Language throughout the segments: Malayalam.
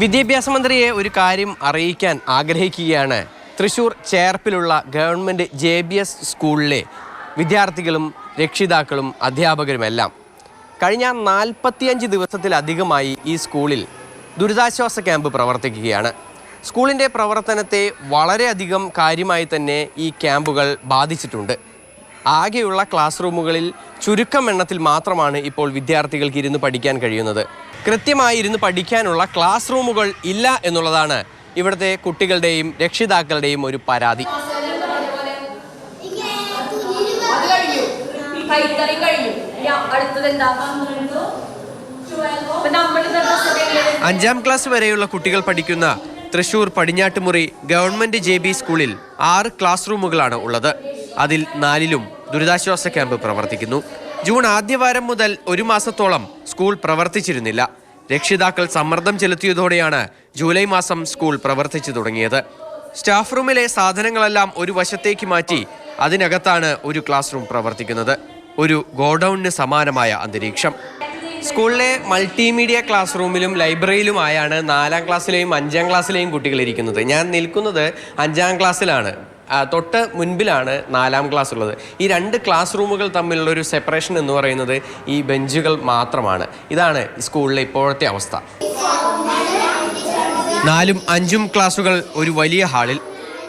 വിദ്യാഭ്യാസ മന്ത്രിയെ ഒരു കാര്യം അറിയിക്കാൻ ആഗ്രഹിക്കുകയാണ്. തൃശൂർ ചേർപ്പിലുള്ള ഗവൺമെന്റ് ജെ ബി എസ് സ്കൂളിലെ വിദ്യാർത്ഥികളും രക്ഷിതാക്കളും അധ്യാപകരുമെല്ലാം. കഴിഞ്ഞ നാൽപ്പത്തിയഞ്ച് ദിവസത്തിലധികമായി ഈ സ്കൂളിൽ ദുരിതാശ്വാസ ക്യാമ്പ് പ്രവർത്തിക്കുകയാണ്. സ്കൂളിന്റെ പ്രവർത്തനത്തെ വളരെയധികം കാര്യമായി തന്നെ ഈ ക്യാമ്പുകൾ ബാധിച്ചിട്ടുണ്ട്. ആകെയുള്ള ക്ലാസ് റൂമുകളിൽ ചുരുക്കം എണ്ണത്തിൽ മാത്രമാണ് ഇപ്പോൾ വിദ്യാർത്ഥികൾക്ക് ഇരുന്ന് പഠിക്കാൻ കഴിയുന്നത്. കൃത്യമായി ഇരുന്ന് പഠിക്കാനുള്ള ക്ലാസ് റൂമുകൾ ഇല്ല എന്നുള്ളതാണ് ഇവിടുത്തെ കുട്ടികളുടെയും രക്ഷിതാക്കളുടെയും ഒരു പരാതി. അഞ്ചാം ക്ലാസ് വരെയുള്ള കുട്ടികൾ പഠിക്കുന്ന Thrissur Padinjattumuri government J B സ്കൂളിൽ ആറ് ക്ലാസ് റൂമുകളാണ് ഉള്ളത്. അതിൽ നാലിലും ദുരിതാശ്വാസ ക്യാമ്പ് പ്രവർത്തിക്കുന്നു. ജൂൺ ആദ്യവാരം മുതൽ ഒരു മാസത്തോളം സ്കൂൾ പ്രവർത്തിച്ചിരുന്നില്ല. രക്ഷിതാക്കൾ സമ്മർദ്ദം ചെലുത്തിയതോടെയാണ് ജൂലൈ മാസം സ്കൂൾ പ്രവർത്തിച്ചു തുടങ്ങിയത്. സ്റ്റാഫ് റൂമിലെ സാധനങ്ങളെല്ലാം ഒരു വശത്തേക്ക് മാറ്റി അതിനകത്താണ് ഒരു ക്ലാസ് റൂം പ്രവർത്തിക്കുന്നത്. ഒരു ഗോഡൌണിന് സമാനമായ അന്തരീക്ഷം. സ്കൂളിലെ മൾട്ടിമീഡിയ ക്ലാസ് റൂമിലും ലൈബ്രറിയിലുമായാണ് നാലാം ക്ലാസ്സിലെയും അഞ്ചാം ക്ലാസ്സിലെയും കുട്ടികൾ ഇരിക്കുന്നത്. ഞാൻ നിൽക്കുന്നത് അഞ്ചാം ക്ലാസ്സിലാണ്. തൊട്ട് മുൻപിലാണ് നാലാം ക്ലാസ് ഉള്ളത്. ഈ രണ്ട് ക്ലാസ് റൂമുകൾ തമ്മിലുള്ള ഒരു സെപ്പറേഷൻ എന്ന് പറയുന്നത് ഈ ബെഞ്ചുകൾ മാത്രമാണ്. ഇതാണ് സ്കൂളിലെ ഇപ്പോഴത്തെ അവസ്ഥ. നാലും അഞ്ചും ക്ലാസ്സുകൾ ഒരു വലിയ ഹാളിൽ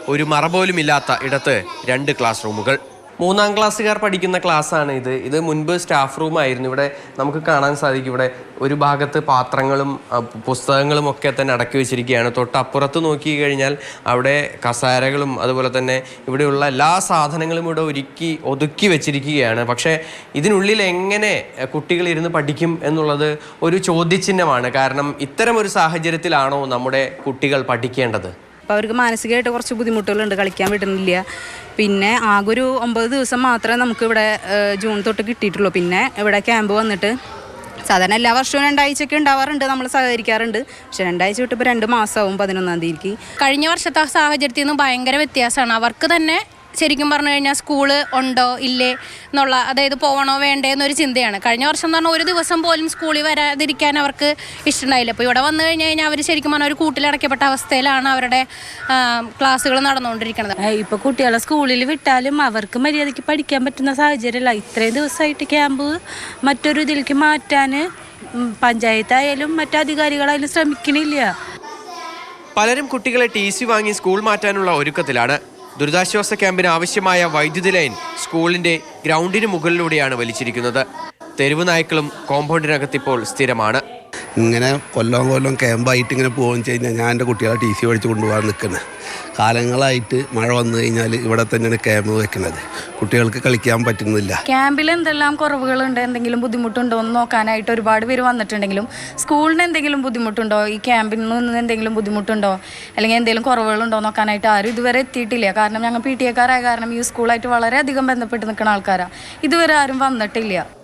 ഒരു മറ പോലുമില്ലാത്ത ഇടത്ത് രണ്ട് ക്ലാസ് റൂമുകൾ മൂന്നാം ക്ലാസ്സുകാർ പഠിക്കുന്ന ക്ലാസ്സാണ് ഇത്. ഇത് മുൻപ് സ്റ്റാഫ് റൂം ആയിരുന്നു. ഇവിടെ നമുക്ക് കാണാൻ സാധിക്കും. ഇവിടെ ഒരു ഭാഗത്ത് പാത്രങ്ങളും പുസ്തകങ്ങളും ഒക്കെ തന്നെ അടക്കി വെച്ചിരിക്കുകയാണ്. തൊട്ടപ്പുറത്ത് നോക്കി കഴിഞ്ഞാൽ അവിടെ കസാരകളും അതുപോലെ തന്നെ ഇവിടെയുള്ള എല്ലാ സാധനങ്ങളും ഇവിടെ ഒരുക്കി ഒതുക്കി വെച്ചിരിക്കുകയാണ്. പക്ഷേ ഇതിനുള്ളിൽ എങ്ങനെ കുട്ടികൾ ഇരുന്ന് പഠിക്കും എന്നുള്ളത് ഒരു ചോദ്യചിഹ്നമാണ്. കാരണം ഇത്തരം ഒരു സാഹചര്യത്തിലാണോ നമ്മുടെ കുട്ടികൾ പഠിക്കേണ്ടത്? അപ്പോൾ അവർക്ക് മാനസികമായിട്ട് കുറച്ച് ബുദ്ധിമുട്ടുകളുണ്ട് കളിക്കാൻ വിടുന്നില്ല. പിന്നെ ആകെ ഒരു ഒമ്പത് ദിവസം മാത്രമേ നമുക്ക് ഇവിടെ ജൂൺ തൊട്ട് കിട്ടിയിട്ടുള്ളൂ. പിന്നെ ഇവിടെ ക്യാമ്പ് വന്നിട്ട് സാധാരണ എല്ലാ വർഷവും രണ്ടാഴ്ചയൊക്കെ ഉണ്ടാവാറുണ്ട് നമ്മൾ സഹകരിക്കാറുണ്ട്. പക്ഷെ രണ്ടാഴ്ച വിട്ട് ഇപ്പോൾ രണ്ട് മാസമാവും പതിനൊന്നാം തീയതിക്ക്. കഴിഞ്ഞ വർഷത്തെ സാഹചര്യത്തിൽ നിന്ന് ഭയങ്കര വ്യത്യാസമാണ്. അവർക്ക് തന്നെ ശരിക്കും പറഞ്ഞു കഴിഞ്ഞാൽ സ്കൂൾ ഉണ്ടോ ഇല്ലേ എന്നുള്ള അതായത് പോകണോ വേണ്ടേ എന്നൊരു ചിന്തയാണ്. കഴിഞ്ഞ വർഷം എന്ന് പറഞ്ഞാൽ ഒരു ദിവസം പോലും സ്കൂളിൽ വരാതിരിക്കാൻ അവർക്ക് ഇഷ്ടമുണ്ടായില്ല. അപ്പോൾ ഇവിടെ വന്നു കഴിഞ്ഞ് കഴിഞ്ഞാൽ അവർ ശരിക്കും പറഞ്ഞാൽ ഒരു കൂട്ടിലടക്കപ്പെട്ട അവസ്ഥയിലാണ് അവരുടെ ക്ലാസ്സുകൾ നടന്നുകൊണ്ടിരിക്കുന്നത്. ഇപ്പോൾ കുട്ടികളെ സ്കൂളിൽ വിട്ടാലും അവർക്ക് മര്യാദയ്ക്ക് പഠിക്കാൻ പറ്റുന്ന സാഹചര്യമല്ല. ഇത്രയും ദിവസമായിട്ട് ക്യാമ്പ് മറ്റൊരു ഇതിലേക്ക് മാറ്റാൻ പഞ്ചായത്തായാലും മറ്റധികാരികളായാലും ശ്രമിക്കണില്ല. പലരും കുട്ടികളെ ടി സി വാങ്ങി സ്കൂൾ മാറ്റാനുള്ള ഒരുക്കത്തിലാണ്. ദുരിതാശ്വാസ ക്യാമ്പിന് ആവശ്യമായ വൈദ്യുതി ലൈൻ സ്കൂളിന്റെ ഗ്രൗണ്ടിന് മുകളിലൂടെയാണ് വലിച്ചിരിക്കുന്നത്. തെരുവ് നായ്ക്കളും കോമ്പൗണ്ടിനകത്തിപ്പോൾ സ്ഥിരമാണ്. ഇങ്ങനെ കൊല്ലം കൊല്ലം ക്യാമ്പായിട്ട് ഇങ്ങനെ പോകുകയെന്ന് വെച്ച് കഴിഞ്ഞാൽ ഞാൻ എന്റെ കുട്ടികളെ ടി സി മേടിച്ച് കൊണ്ടുപോകാൻ നിൽക്കുന്നത് കാലങ്ങളായിട്ട് മഴ വന്നു കഴിഞ്ഞാൽ ഇവിടെ തന്നെയാണ് ക്യാമ്പ് വെക്കുന്നത്. കുട്ടികൾക്ക് കളിക്കാൻ പറ്റുന്നില്ല. ക്യാമ്പിൽ എന്തെല്ലാം കുറവുകളുണ്ട്? എന്തെങ്കിലും ബുദ്ധിമുട്ടുണ്ടോ? എന്ന് നോക്കാനായിട്ട് ഒരുപാട് പേര് വന്നിട്ടുണ്ടെങ്കിലും സ്കൂളിന് എന്തെങ്കിലും ബുദ്ധിമുട്ടുണ്ടോ? ഈ ക്യാമ്പിൽ നിന്ന് എന്തെങ്കിലും ബുദ്ധിമുട്ടുണ്ടോ? അല്ലെങ്കിൽ എന്തെങ്കിലും കുറവുകളുണ്ടോ? നോക്കാനായിട്ട് ആരും ഇതുവരെ എത്തിയിട്ടില്ല. കാരണം ഞങ്ങൾ പി ടി എക്കാരായ കാരണം ഈ സ്കൂളായിട്ട് വളരെയധികം ബന്ധപ്പെട്ട് നിൽക്കുന്ന ആൾക്കാരാണ് ഇതുവരെ ആരും വന്നിട്ടില്ല.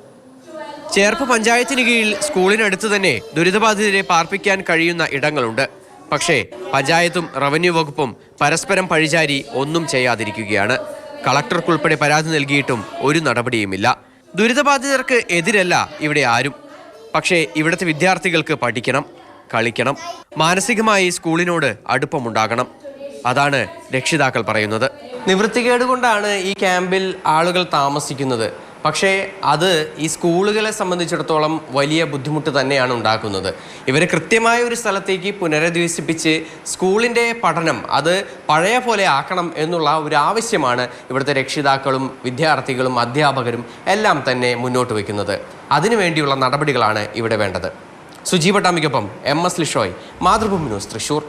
ചേർപ്പ് പഞ്ചായത്തിന് കീഴിൽ സ്കൂളിനടുത്ത് തന്നെ ദുരിതബാധിതരെ പാർപ്പിക്കാൻ കഴിയുന്ന ഇടങ്ങളുണ്ട്. പക്ഷേ പഞ്ചായത്തും റവന്യൂ വകുപ്പും പരസ്പരം പഴിചാരി ഒന്നും ചെയ്യാതിരിക്കുകയാണ്. കളക്ടർക്കുൾപ്പെടെ പരാതി നൽകിയിട്ടും ഒരു നടപടിയുമില്ല. ദുരിതബാധിതർക്ക് എതിരല്ല ഇവിടെ ആരും. പക്ഷേ ഇവിടുത്തെ വിദ്യാർത്ഥികൾക്ക് പഠിക്കണം കളിക്കണം മാനസികമായി സ്കൂളിനോട് അടുപ്പമുണ്ടാകണം. അതാണ് രക്ഷിതാക്കൾ പറയുന്നത്. നിവൃത്തികേട് കൊണ്ടാണ് ഈ ക്യാമ്പിൽ ആളുകൾ താമസിക്കുന്നത്. പക്ഷേ അത് ഈ സ്കൂളുകളെ സംബന്ധിച്ചിടത്തോളം വലിയ ബുദ്ധിമുട്ട് തന്നെയാണ് ഉണ്ടാക്കുന്നത്. ഇവരെ കൃത്യമായ ഒരു സ്ഥലത്തേക്ക് പുനരധിവസിപ്പിച്ച് സ്കൂളിന്റെ പഠനം അത് പഴയ പോലെ ആക്കണം എന്നുള്ള ഒരു ആവശ്യമാണ് ഇവിടുത്തെ രക്ഷിതാക്കളും വിദ്യാർത്ഥികളും അധ്യാപകരും എല്ലാം തന്നെ മുന്നോട്ട് വയ്ക്കുന്നത്. അതിനുവേണ്ടിയുള്ള നടപടികളാണ് ഇവിടെ വേണ്ടത്. Sujeeva ടാമിക്കൊപ്പം M S Lishoy Mathrubhumi news Thrissur.